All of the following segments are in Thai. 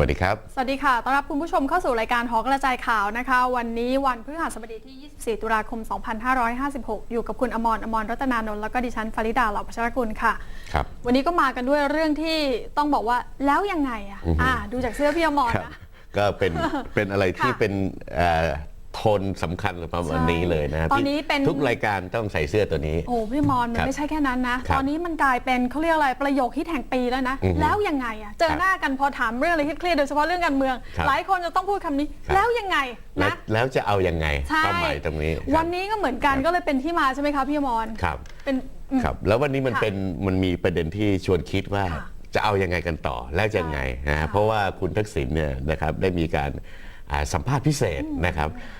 วัสดีครับ สวัสดีค่ะ ต้อนรับคุณผู้ชมเข้าสู่รายการหอกระจายข่าวนะคะ วันนี้วันพฤหัสบดีที่ 24 ตุลาคม 2556 อยู่กับคุณอมรอมรรัตนานนท์แล้วก็ดิฉันฟาริดาเหล่าพัชรกุลค่ะ ครับ วันนี้ก็มากันด้วยเรื่องที่ต้องบอกว่าแล้วยังไงอะอือฮึอ่าดูจากเสื้อพี่อมรครับนะ ก็เป็นเป็นอะไรที่ค่ะเป็น เอ่อโทนสำคัญประมาณนี้เลยนะตอนนี้เป็นทุกรายการต้องใส่เสื้อตัวนี้ โอ้พี่มอนมันครับไม่ใช่แค่นั้นนะครับตอนนี้มันกลายเป็นเขาเรียกอะไรประโยคที่แห่งปีแล้วนะอือฮึแล้วยังไงอะเจอครับหน้ากันพอถามเรื่องอะไรเครียดๆโดยเฉพาะเรื่องการเมืองครับหลายคนจะต้องพูดคำนี้ครับแล้วยังไงแล้วนะแล้วจะเอายังไงใช่ความหมายตรงนี้ครับวันนี้ก็เหมือนกันครับก็เลยเป็นที่มาใช่ไหมคะพี่อมรครับเป็นอืมครับ แล้ววันนี้มันค่ะเป็นมันมีประเด็นที่ชวนคิดว่าค่ะจะเอายังไงกันต่อแล้วยังไงนะค่ะเพราะว่าคุณทักษิณเนี่ยนะครับได้มีการอ่าสัมภาษณ์พิเศษนะครับอ่า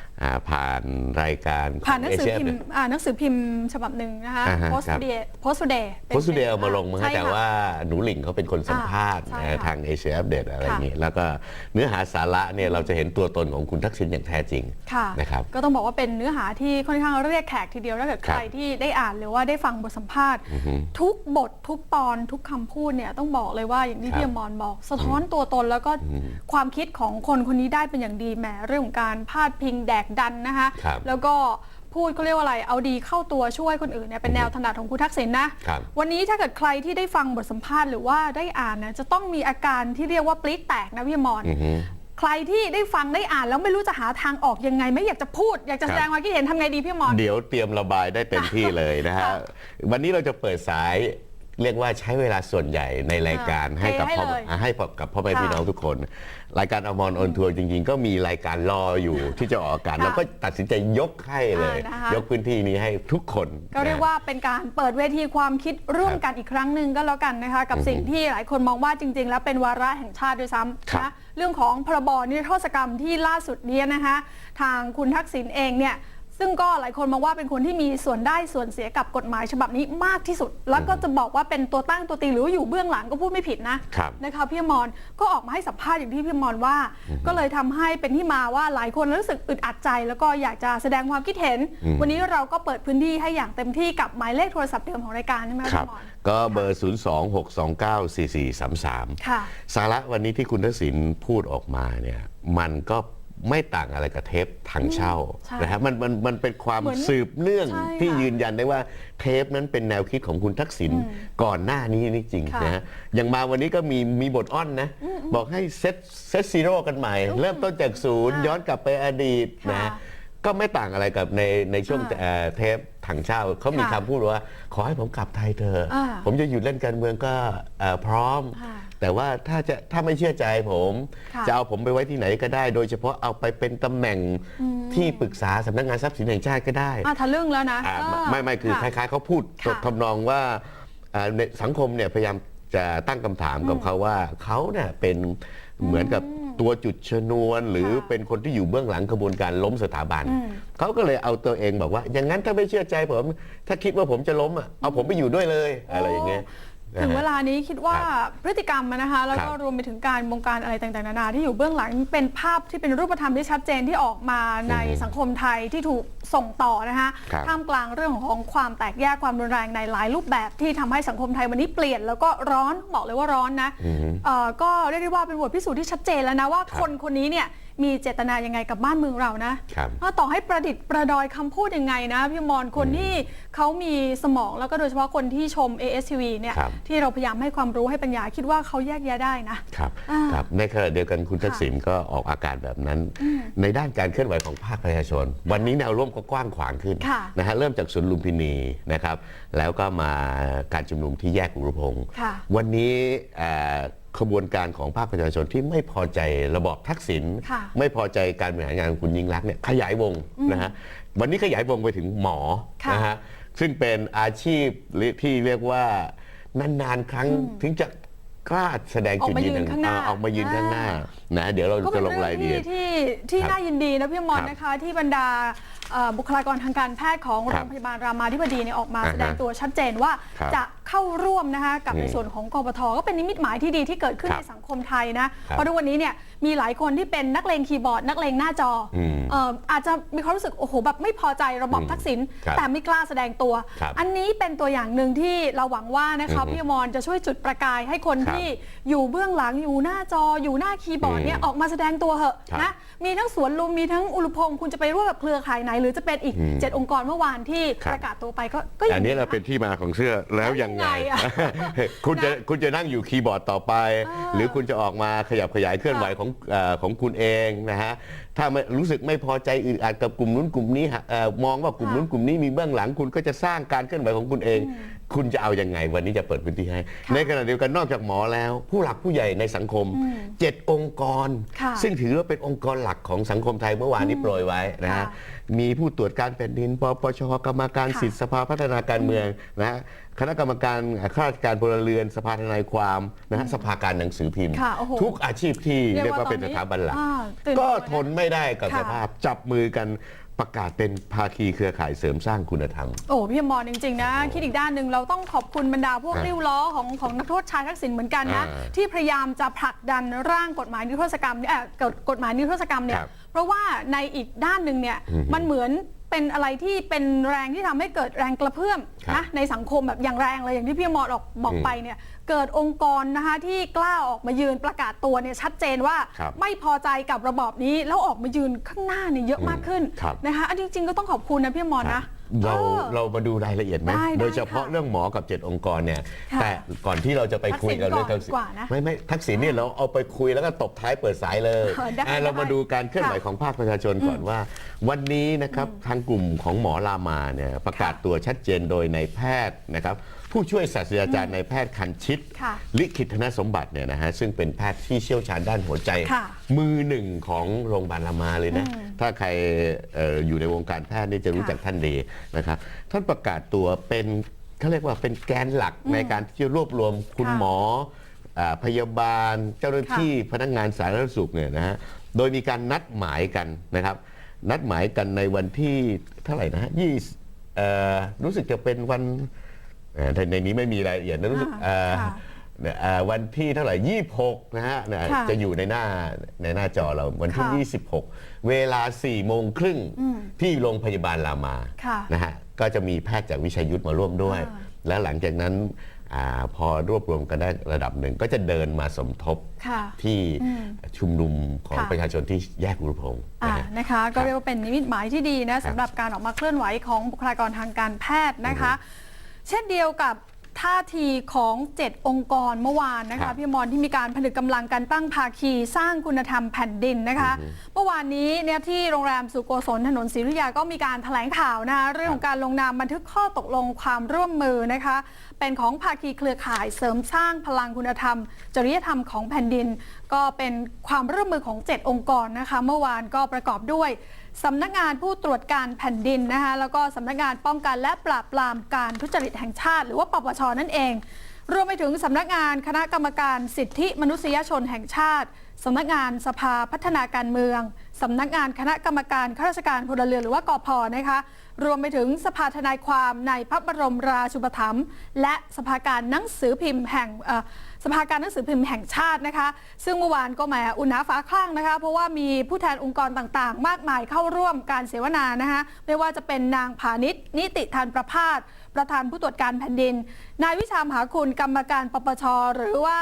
ผ่านรายการขผ่านงหนังสือ Asia พิมพ์อ่าหนังสือพิมพ์ฉบับหนึ่งนะคะอ่าฮะ Post ครับ Today Post Today โพสต์เดย์เอามาลงมาใช่แต่ค่ะว่าหนูหลิงเขาเป็นคนสัมภาษณ์อ่าใช่นะค่ะทางเอเชียอัปเดตอะไรค่ะอย่างนี้แล้วก็เนื้อหาสาระเนี่ยเราจะเห็นตัวตนของคุณทักษิณอย่างแท้จริงค่ะ นะครับ ก็ต้องบอกว่าเป็นเนื้อหาที่ค่อนข้างเรียกแขกทีเดียวถ้าเกิดครัใคบรที่ได้อ่านหรือว่าได้ฟังบทสัมภาษณ์อือฮึทุกบททุกตอนทุกคำพูดเนี่ยต้องบอกเลยว่าอย่างที่ครับพี่อมรบอก สะท้อนตัวตนแล้วก็อืมความคิดของคนคนนี้ได้เป็นอย่างดีแหมเรื่องของการพาดพิงแดกดันนะคะครับแล้วก็พูดเขาเรียกว่าอะไร เอาดีเข้าตัวช่วยคนอื่นเนี่ยเป็นแนวถนัดของคุณทักษิณนะ ครับวันนี้ถ้าเกิดใครที่ได้ฟังบทสัมภาษณ์หรือว่าได้อ่านนะจะต้องมีอาการที่เรียกว่าปลี๊ดแตกนะพี่อมรอือฮึ ใครที่ได้ฟังได้อ่านแล้วไม่รู้จะหาทางออกยังไง ไม่อยากจะพูด อยากจะครับแสดงความคิดเห็นทำไงดีพี่อมรเดี๋ยวเตรียมระบายได้เต็มที่เลยนะฮะค่ะวันนี้เราจะเปิดสาย เรียกว่าใช้เวลาส่วนใหญ่ในรายการค่ะให้กับเทให้พ่อเลยให้กับพ่อแม่ค่ะพี่น้องทุกคน รายการอมรออนทัวร์จริง ๆ ก็มีรายการรออยู่ ที่จะออกอากาศค่ะแล้วก็ตัดสินใจยกให้เลย อ่านะคะ ยกพื้นที่นี้ให้ทุกคนก็เรียกนะว่าเป็นการเปิดเวทีความคิดร่วมกันอีกครั้งหนึ่งก็แล้วกันนะคะ กับอือฮึสิ่งที่หลายคนมองว่าจริง ๆ แล้วเป็นวาระแห่งชาติด้วยซ้ำครับนะเรื่องของพรบนิรโทษกรรมที่ล่าสุดเนี้นะคะ ทางคุณทักษิณเองเนี่ย ซึ่งก็หลายคนมองว่าเป็นคนที่มีส่วนได้ส่วนเสียกับกฎหมายฉบับนี้มากที่สุด แล้วก็จะบอกว่าเป็นตัวตั้งตัวตีหรือว่าอยู่เบื้องหลังก็พูดไม่ผิดนะครับนะคะพี่อมรก็ออกมาให้สัมภาษณ์อย่างที่พี่อมรว่า ก็เลยทำให้เป็นที่มาว่าหลายคนรู้สึกอึดอัดใจ แล้วก็อยากจะแสดงความคิดเห็นอืมวันนี้เราก็เปิดพื้นที่ให้อย่างเต็มที่กับหมายเลขโทรศัพท์เดิมของรายการใช่ไหมครับพี่อมรก็เบอร์ 026294433ค่ะสาระวันนี้ที่คุณทักษิณพูดออกมาเนี่ยมันก็ ไม่ต่างอะไรกับเทปทางเช่าใช่นะฮะมันมันมันเป็นความเหมือนสืบเนื่องใช่ที่ค่ะยืนยันได้ว่าเทปนั้นเป็นแนวคิดของคุณทักษิณก่อนหน้านี้นี่จริงค่ะนะฮะอย่างมาวันนี้ก็มีมีบทอ้อนนะ บอกให้เซตเซตซีโร่กันใหม่ เริ่มต้นจากศูนย์ค่ะย้อนกลับไปอดีตค่ะนะก็ไม่ต่างอะไรกับในในช่วงอ่าเอ่อเทป ถังเช่าเขามีค่ะคำพูดว่า ขอให้ผมกลับไทยเถอะอ่าผมจะหยุดเล่นการเมืองก็เอ่อพร้อมค่ะแต่ว่าถ้าจะถ้าไม่เชื่อใจผมค่ะจะเอาผมไปไว้ที่ไหนก็ได้ โดยเฉพาะเอาไปเป็นตำแหน่งที่ปรึกษาสำนักงานทรัพย์สินแห่งชาติก็ได้อะทะลึ่งแล้วนะอ่าเออไม่ไม่คือคค่ะล้ายๆเขาพูดค่ะทำนองว่าอ่าในสังคมเนี่ยพยายามจะตั้งคำถามกับเขาว่าเขาเนี่ยเป็นเหมือนกับ ตัวจุดชนวนหรือค่ะเป็นคนที่อยู่เบื้องหลังกระบวนการล้มสถาบันอืมเขาก็เลยเอาตัวเองบอกว่า อย่างนั้นถ้าไม่เชื่อใจผม ถ้าคิดว่าผมจะล้มอะเอาผมไปอยู่ด้วยเลย อะไรอย่างเงี้ย ถึงเวนะฮะลานี้คิดว่าครับพฤติกรรมอะนะคะแล้วก็ครับรวมไปถึงการบงการอะไรต่างๆนานาที่อยู่เบื้องหลังเป็นภาพที่เป็นรูปธรรมที่ชัดเจนที่ออกมาในอือฮึสังคมไทยที่ถูกส่งต่อนะคะครับท่ามกลางเรื่องของความแตกแยกความรุนแรงในหลายรูปแบบที่ทำให้สังคมไทยวันนี้เปลี่ยน แล้วก็ร้อนบอกเลยว่าร้อนนะอือฮึเอ่อก็เรียกได้ว่าเป็นบทพิสูจน์ที่ชัดเจนแล้วนะว่าครับคนคนนี้เนี่ย มีเจตนายังไงกับบ้านเมืองเรานะครับว่าต่อให้ประดิษฐ์ประดอยคำพูดยังไงนะพี่มอนคนที่เขามีสมองแล้วก็โดยเฉพาะคนที่ชม ASTV เนี่ยครับ ที่เราพยายามให้ความรู้ให้ปัญญาคิดว่าเขาแยกแยะได้นะ ครับอ่าครับในขณะเดียวกันคุณทักษิณก็ออกอาการแบบนั้น ในด้านการเคลื่อนไหวของภาคประชาชน วันนี้แนวร่วมก็กว้างขวางขึ้นค่ะนะฮะเริ่มจากสวนลุมพินีนะครับ แล้วก็มาการชุมนุมที่แยกอุรุพงศ์ค่ะ วันนี้เอ่อ ขบวนการของภาคประชาชนที่ไม่พอใจระบอบทักษิณค่ะไม่พอใจการบริหารงานของคุณยิ่งรักษณ์เนี่ยขยายวงนะฮะวันนี้ขยายวงไปถึงหมอค่ะนะฮะซึ่งเป็นอาชีพที่เรียกว่านานๆครั้งถึงจะกล้าแสดงจุดยืนออกมายืนข้างหน้าเออกมายืนข้างหน้านะเดี๋ยวเราก็เป็จะนลงเรื่รายองละเอีที่ยดที่ที่ครับน่ายินดีนะพี่มอนครับนะคะที่บรรดาเอ่อบุคลากรทางการแพทย์ของคโรรับงพยาบาลรามาธิบดีเนี่ยออกมาอ่าฮะแสดงตัวชัดเจนว่าครับจะ เข้าร่วมนะคะกับอืมในส่วนของกปทก็เป็นนิมิตหมายที่ดีที่เกิดขึ้นครับในสังคมไทยนะเพราะทุกวันนี้เนี่ยมีหลายคนที่เป็นนักเลงคีย์บอร์ดนักเลงหน้าจออมเอ่ออาจจะมีความรู้สึกโอ้โหแบบไม่พอใจระบอบอืมทักษิณครับแต่ไม่กล้าแสดงตัวครับอันนี้เป็นตัวอย่างหนึ่งที่เราหวังว่านะคะอือฮึพี่อมรจะช่วยจุดประกายให้คนครับที่อยู่เบื้องหลังอยู่หน้าจออยู่หน้าคีย์บอร์ดเนี่ยอืมออกมาแสดงตัวเหอะครับนะมีทั้งสวนลุมมีทั้งอุลุพงศ์คุณจะไปร่วมกับเครือข่ายไหน หรือจะเป็นอีกอืมเจ็ดองค์กรเมื่อวานที่ครับประกาศตัวไปก็ก็อันนี้ดีะเราเป็นที่มาของเสื้อแล้วยังไงแล้วยังไงอะคุณจะคุณจะนั่งอยู่คีย์บอร์ดต่อไปเออหรือคุณจะออกมาขยับขยายเคลื่อนไหวค่ะของเอ่อของคุณเองนะฮะถ้าไม่รู้สึกไม่พอใจอึดอัดกับกลุ่มนู้นกลุ่มนี้ฮะเอ่อมองว่ากลุ่มนู้นกลุ่มนี้มีเบื้องหลังคุณก็จะสร้างการเคลื่อนไหวของคุณเอง คุณจะเอายังไงวันนี้จะเปิดพื้นที่ให้ ในขณะเดียวกันนอกจากหมอแล้ว ผู้หลักผู้ใหญ่ในสังคมเจ็ดองค์กร ค่ะซึ่งถือว่าเป็นองค์กรหลักของสังคมไทยเมื่อวานนี้โปรยไว้นะฮะค่ะมีผู้ตรวจการแผ่นดินปปชกรรมการค่ะสิทธิสภาพัฒนาการเมืองนะฮะคณะกรรมการข้าราชการพลเรือนสภาทนายความนะฮะสภาการหนังสือพิมพ์ ค่ะโอ้โหทุกอาชีพที่เรีเรียยกกว่าว่าเป็นตอนสนี้ถาบันหลัก อ่าตื่นก็ตัวทนไม่ได้กับค่ะ สภาพจับมือกัน ประกาศเป็นภาคีเครือข่ายเสริมสร้างคุณธรรม โอ้พี่อมรจริงๆนะ คิดอีกด้านหนึ่งเราต้องขอบคุณบรรดาพวกครับริ้วล้อของของนักโทษชายทักษิณเหมือนกันนะ อ่าที่พยายามจะผลักดันร่างกฎหมายนิรโทษกรรมเนี่ยเอ่อกฎกฎหมายนิรโทษกรรมเนี่ยครับเพราะว่าในอีกด้านหนึ่งเนี่ย อือฮึ มันเหมือน เป็นอะไรที่เป็นแรงที่ทำให้เกิดแรงกระเพื่อมครับนะในสังคมแบบอย่างแรงเลยอย่างที่พี่อมรออกบอกอืมไปเนี่ยเกิดองค์กรนะคะที่กล้าออกมายืนประกาศตัวเนี่ยชัดเจนว่าครับไม่พอใจกับระบอบนี้แล้วออกมายืนข้างหน้าเนี่ยเยอะมากขึ้นครับนะคะอันจริงๆก็ต้องขอบคุณนะพี่อมรนะ เราออเรามาดูรายละเอียดไหม ได้ได้โดยเฉพาะค่ะเรื่องหมอกับเจ็ดองค์กรเนี่ย ค่ะแต่ก่อนที่เราจะไปคุยกันเรื่องทัทักกษิษิณณก่อนดีกว่านะไม่ไม่ทักษิณเนี่ยเราเอาไปคุยแล้วก็ตบท้ายเปิดสายเลยเออได้อะเรามาได้ดูการเคลื่อนไหวค่ะของภาคประชาชนก่อนว่า วันนี้นะครับทางกลุ่มของหมอรามาเนี่ยประกาศตัวชัดเจนโดยในายแพทย์นะครับ ผู้ช่วยศาสตราจารย์ในายแพทย์คันชิต ค่ะลิขิตธนสมบัติเนี่ยนะฮะซึ่งเป็นแพทย์ที่เชี่ยวชาญด้านหัวใจ ค่ะมือหนึ่งของโรงพยาบาลรามาเลยนะ ถ้าใครเอ่ออยู่ในวงการแพทย์นี่จะรู้ค่ะจักท่านดีนะครับ ท่านประกาศตัวเป็นเขาเรียกว่าเป็นแกนหลักในการที่จะรวบรวมคุณค่ะหมออ่าพยาบาล เจ้าหน้าที่พนักงานสาธารณสุขเนี่ยนะฮะโดยมีการนัดหมายกันนะครับ นัดหมายกันในวันที่เท่าไหร่นะฮะยี่เอ่อรู้สึกจะเป็นวัน เอ่อในนี้ไม่มีรายละเอียดนะรู้สึกอ่าเอ่อค่ะเนี่ยเอ่อวันที่เท่าไหร่ 26 นะฮะเนี่ยค่ะจะอยู่ในหน้าในหน้าจอเราวันที่ค่ะ26 เวลา 4 โมงครึ่งที่โรงพยาบาลรามาค่ะนะฮะก็จะมีแพทย์จากวิชัยยุทธมาร่วมด้วยอ่าและหลังจากนั้นอาพอรวบรวมกันได้ระดับหนึ่ง ก็จะเดินมาสมทบค่ะที่ชุมนุมของค่ะประชาชนที่แยกอุรุพงศ์อ่านะฮะนะคะ ก็เรียกว่าเป็นนิมิตหมายที่ดีนะสำหรับการออกมาเคลื่อนไหวของบุคลากรทางการแพทย์นะคะ เช่นเดียวกับท่าทีของ 7 องค์กรเมื่อวานนะครัคะบพี่อมรที่มีการผนึกกำลังกันตั้งภาคีสร้างคุณธรรมแผ่นดินนะคะเมื่อวานนี้เนี่ยที่โรงแรมสุโกศลถนนศรีรุยาก็มีการแถลงข่าวนะคะเรื่องของการลงนามบันทึกข้อตกลงความร่วมมือนะคะเป็นของภาคีเครือข่ายเสริมสร้างพลังคุณธรรม จริยธรรมของแผ่นดิน ก็เป็นความร่วมมือของ 7 องค์กรนะคะเมื่อวานก็ประกอบด้วย สำนักงานผู้ตรวจการแผ่นดินนะคะแล้วก็สำนักงานป้องกันและปราบปรามการทุจริตแห่งชาติ หรือว่าปปชนั่นเอง รวมไปถึงสำนักงานคณะกรรมการสิทธิมนุษยชนแห่งชาติสำนักงานสภาพัฒนาการเมือง สำนักงานคณะกรรมการข้าราชการพลเรือนหรือว่ากพนะคะ รวมไปถึงสภาทนายความในพระบรมราชูปถัมภ์และสภาการหนังสือพิมพ์แห่งสภาการหนังสือพิมพ์แห่งชาตินะคะ ซึ่งเมื่อวานก็แหมอุ่นหนาฟ้าคลั่งนะคะ เพราะว่ามีผู้แทนองค์กรต่างๆ มากมายเข้าร่วมการเสวนานะคะไม่ว่าจะเป็นนางผานิชนิติธานประพาสประธานผู้ตรวจการแผ่นดิน นายวิชามหาคุณกรรมการปปชหรือว่า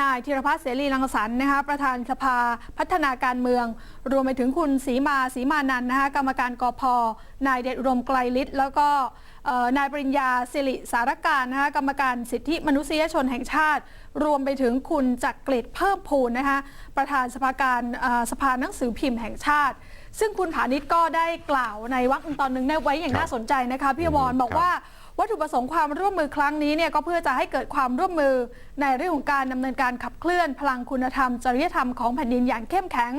นายธีรพัฒน์เสรีรังสรรค์นะคะประธานสภาพัฒนาการเมือง รวมไปถึงคุณศรีมาศรีมานันนะคะกรรมการกพนายเดชอุดมไกลฤทธิ์แล้วก็นายปริญญาสิริสารการนะคะกรรมการสิทธิมนุษยชนแห่งชาติ รวมไปถึงคุณจักริดเพิ่มพูนนะคะประธานสภาการสภาหนังสือพิมพ์แห่งชาติ ซึ่งคุณผานิชก็ได้กล่าวในวรรคตอนหนึ่งได้ไว้อย่างน่าสนใจนะคะพี่วอมรบอกว่า วัตถุประสงค์ความร่วมมือครั้งนี้เนี่ยก็เพื่อจะให้เกิดความร่วมมือ ในเรื่องของการดำเนินการขับเคลื่อน พลังคุณธรรม จริยธรรมของแผ่นดินอย่างเข้มแข็ง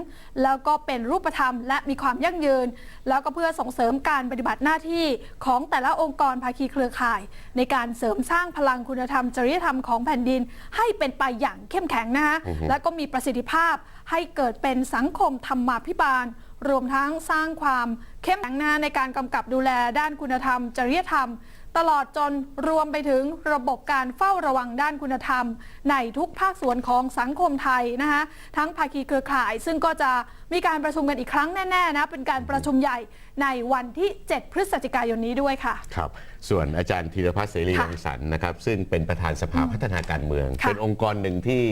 แล้วก็เป็นรูปธรรม และมีความยั่งยืน แล้วก็เพื่อส่งเสริมการปฏิบัติหน้าที่ของแต่ละองค์กรภาคีเครือข่าย ในการเสริมสร้างพลังคุณธรรม จริยธรรมของแผ่นดิน ให้เป็นไปอย่างเข้มแข็งนะคะและก็มีประสิทธิภาพให้เกิดเป็นสังคมธรรมาภิบาลรวมทั้งสร้างความเข้มแข็งนะในการกำกับดูแลด้านคุณธรรม จริยธรรม ตลอดจนรวมไปถึงระบบการเฝ้าระวังด้านคุณธรรม ในทุกภาคส่วนของสังคมไทยนะคะทั้งภาคีเครือข่าย ซึ่งก็จะมีการประชุมกันอีกครั้งแน่ๆนะเป็นการประชุมใหญ่ในวันที่ 7 พฤศจิกายนนี้ด้วยค่ะครับส่วนอาจารย์ธีรพัฒน์เสรีค่ะรังสรรค์นะครับซึ่งเป็นประธานสภาพัฒนาการเมืองค่ะเป็นองค์กรหนึ่งที่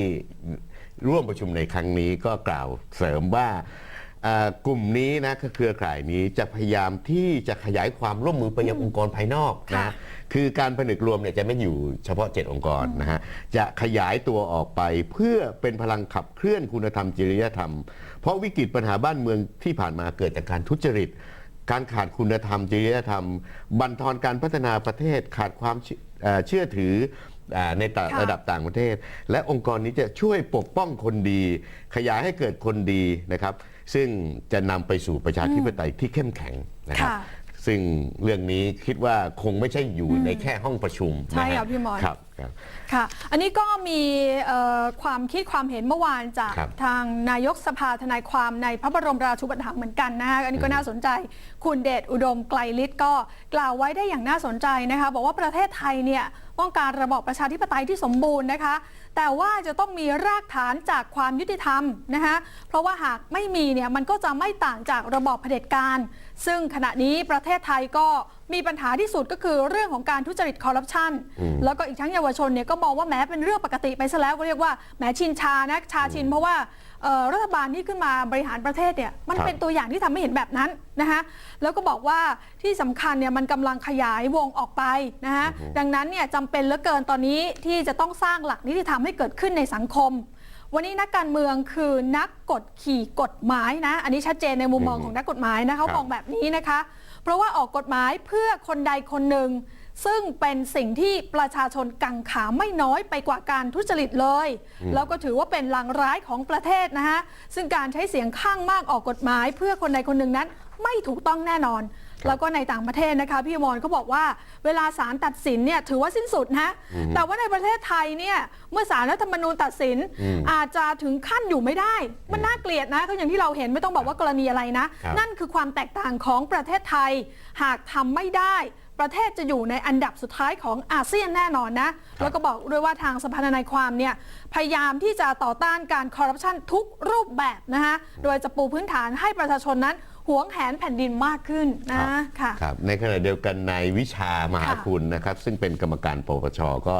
ร่วมประชุมในครั้งนี้ก็กล่าวเสริมว่าอ่า กลุ่มนี้นะเครือข่ายนี้จะพยายามที่จะขยายความร่วมมือไปยังองค์กรภายนอกค่ะนะคือการผนึกรวมเนี่ยจะไม่อยู่เฉพาะ 7 องค์กรนะฮะจะขยายตัวออกไปเพื่อเป็นพลังขับเคลื่อนคุณธรรมจริยธรรม เพราะวิกฤตปัญหาบ้านเมืองที่ผ่านมาเกิดจากการทุจริต การขาดคุณธรรมจริยธรรม บั่นทอนการพัฒนาประเทศขาดความเชื่อเอ่อเชื่อถืออ่าในต่างค่ะระดับต่างประเทศ และองค์กรนี้จะช่วยปกป้องคนดี ขยายให้เกิดคนดีนะครับ ซึ่งจะนำไปสู่ประชาธิปไตยที่เข้มแข็งนะครับ ซึ่งเรื่องนี้คิดว่าคงไม่ใช่อยู่ในแค่ห้องประชุมใช่นะฮะครับพี่หมอน ครับครับ ค่ะ อันนี้ก็มีเอ่อความคิดความเห็นเมื่อวานจากครับทางนายกสภาทนายความในพระบรมราชูปถัมภ์เหมือนกันนะคะอันนี้ก็น่าสนใจ คุณเดชอุดมไกลฤทธิ์ก็กล่าวไว้ได้อย่างน่าสนใจนะคะ บอกว่าประเทศไทยเนี่ยต้องการระบอบประชาธิปไตยที่สมบูรณ์นะคะ แต่ว่าจะต้องมีรากฐานจากความยุติธรรมนะคะ เพราะว่าหากไม่มีเนี่ยมันก็จะไม่ต่างจากระบอบเผด็จการ ซึ่งขณะนี้ประเทศไทยก็มีปัญหาที่สุดก็คือเรื่องของการทุจริตคอร์รัปชันแล้วก็อีกทั้งเยาวชนเนี่ยก็มองว่าแม้เป็นเรื่องปกติไปซะแล้วก็เรียกว่าแหมชินชานะชาชินเพราะว่าเอ่อรัฐบาลที่ขึ้นมาบริหารประเทศเนี่ยมันครับเป็นตัวอย่างที่ทำให้เห็นแบบนั้นนะคะแล้วก็บอกว่าที่สำคัญเนี่ยมันกำลังขยายวงออกไปนะคะดังนั้นเนี่ยจำเป็นเหลือเกินตอนนี้ที่จะต้องสร้างหลักนิติธรรมให้เกิดขึ้นในสังคม วันนี้นักการเมืองคือนักกฎขี่กฎหมายนะ อันนี้ชัดเจนในมุมมองอืมของนักกฎหมายนะเขาครับมองแบบนี้นะคะ เพราะว่าออกกฎหมายเพื่อคนใดคนหนึ่ง ซึ่งเป็นสิ่งที่ประชาชนกังขาไม่น้อยไปกว่าการทุจริตเลย แล้วก็ถือว่าเป็นลางร้ายของประเทศนะคะซึ่งการใช้เสียงข้างมากออกกฎหมาย เพื่อคนใดคนหนึ่งนั้นไม่ถูกต้องแน่นอน แล้วก็ในต่างประเทศนะคะพี่อมรเขาบอกว่าเวลาศาลตัดสินเนี่ยถือว่าสิ้นสุดนะแต่ว่าในประเทศไทยเนี่ยเมื่อศาลรัฐธรรมนูญตัดสินอืมอาจจะถึงขั้นอยู่ไม่ได้ มันน่าเกลียดนะก็อย่างที่เราเห็นไม่ต้องบอกว่ากรณีอะไรนะครับนั่นคือความแตกต่างของประเทศไทย หากทำไม่ได้ประเทศจะอยู่ในอันดับสุดท้ายของอาเซียนแน่นอนนะ แล้วก็บอกด้วยว่าทางสภาทนายความเนี่ยพยายามที่จะต่อต้านการคอร์รัปชันทุกรูปแบบนะคะโดยจะปูพื้นฐานให้ประชาชนนั้น หวงแหนแผ่นดินมากขึ้นนะค่ะครับในขณะเดียวกันนายวิชามหาคุณนะครับ ซึ่งเป็นกรรมการปปชก็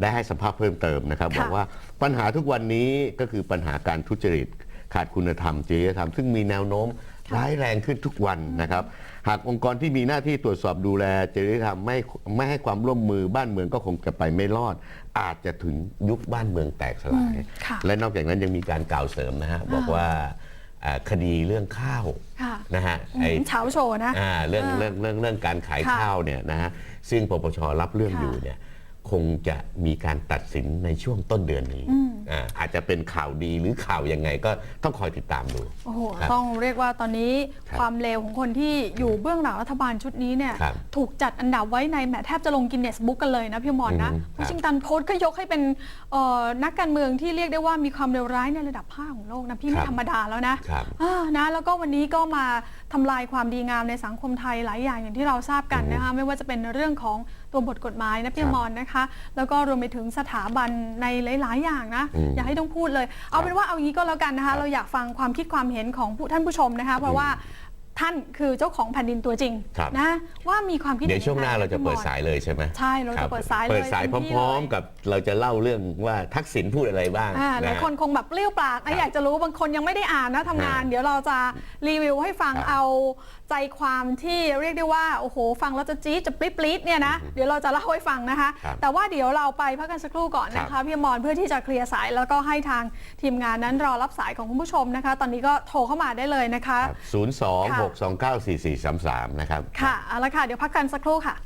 ได้ให้สัมภาษณ์เพิ่มเติมนะครับค่ะบอกว่าปัญหาทุกวันนี้ก็คือปัญหาการทุจริต ขาดคุณธรรมจริยธรรม ซึ่งมีแนวโน้มร้ายแรงขึ้นทุกวันนะครับ หากองค์กรที่มีหน้าที่ตรวจสอบดูแลจริยธรรมไม่ไม่ให้ความร่วมมือบ้านเมืองก็คงจะไปไม่รอด อาจจะถึงยุคบ้านเมืองแตกสลายอืมค่ะและนอกจากนั้นยังมีการกล่าวเสริมนะฮะบอกว่าอ่า คดีเรื่องข้าวค่ะนะฮะอืมไอ้เฉาโชว์นะอ่าเรื่องอ่าเรื่องเรื่องเรื่องการขายค่ะข้าวเนี่ยนะฮะซึ่งปปชรับเรื่องค่ะอยู่เนี่ย คงจะมีการตัดสินในช่วงต้นเดือนนี้อ่าอาจจะเป็นข่าวดีหรือข่าวยังไงก็ต้องคอยติดตามดู โอ้โห ครับต้องเรียกว่าตอนนี้ครับความเลวของคนที่อยู่เบื้องหลังรัฐบาลชุดนี้เนี่ย ครับถูกจัดอันดับไว้ในแหมแทบจะลงกินเนสบุ๊กกันเลยนะพี่หมอนนะอืมครับ วอชิงตันโพสต์ก็ยกให้เป็นเอ่อนักการเมืองที่เรียกได้ว่ามีความเลวร้ายในระดับ5ของโลกนะพี่คไม่รับธรรมดาแล้วนะ ครับ อ่านะแล้วก็วันนี้ก็มาทำลายความดีงามในสังคมไทยหลายอย่างอย่างที่เราทราบกันนะคะไม่ว่าจะเป็นเรื่องของ ตัวบทกฎหมายนะพี่ครับมอนนะคะ แล้วก็รวมไปถึงสถาบันในหลาย ๆ อย่างนะอืมอย่าให้ต้องพูดเลย เอาเป็นว่าเอางี้ก็แล้วกันนะคะ เราอยากฟังความคิดความเห็นของผู้ท่านผู้ชมนะคะ เพราะว่าท่านคือเจ้าของแผ่นดินตัวจริงครับนะว่ามีความคิดเดี๋ยวห็ช่วงหน้าเราจะเปิดพี่มอสายเลยใช่ไหมใช่เราจะคบเปิดสายเลยเปิดสายเต็มที่พร้อมเลยๆกับเราจะเล่าเรื่องว่าทักษิณพูดอะไรบ้างอ่าหลายะคนคงแบบเปรี้ยวปากครันะบอยากจะรู้บางคนยังไม่ได้อ่านนะทำงานครับเดี๋ยวเราจะรีวิวให้ฟังครับเอา ใจความที่เรียกได้ว่า โอ้โห ฟังแล้วจะจี๊ดจะปรี๊ดๆเนี่ยนะ เดี๋ยวเราจะเล่าให้ฟังนะคะ ครับแต่ว่าเดี๋ยวเราไปพักกันสักครู่ก่อนนะครัคะ บ พี่อมรเพื่อที่จะเคลียร์สายแล้วก็ให้ทางทีมงานนั้นรอรับสายของคุณผู้ชมนะคะ ตอนนี้ก็โทรเข้ามาได้เลยนะคะศูนย์สองหกสองเก้าสี่สี่สามสามนะครับ ค่ะเอาละค่ะเดี๋ยวพักกันสักครู่ค่ะ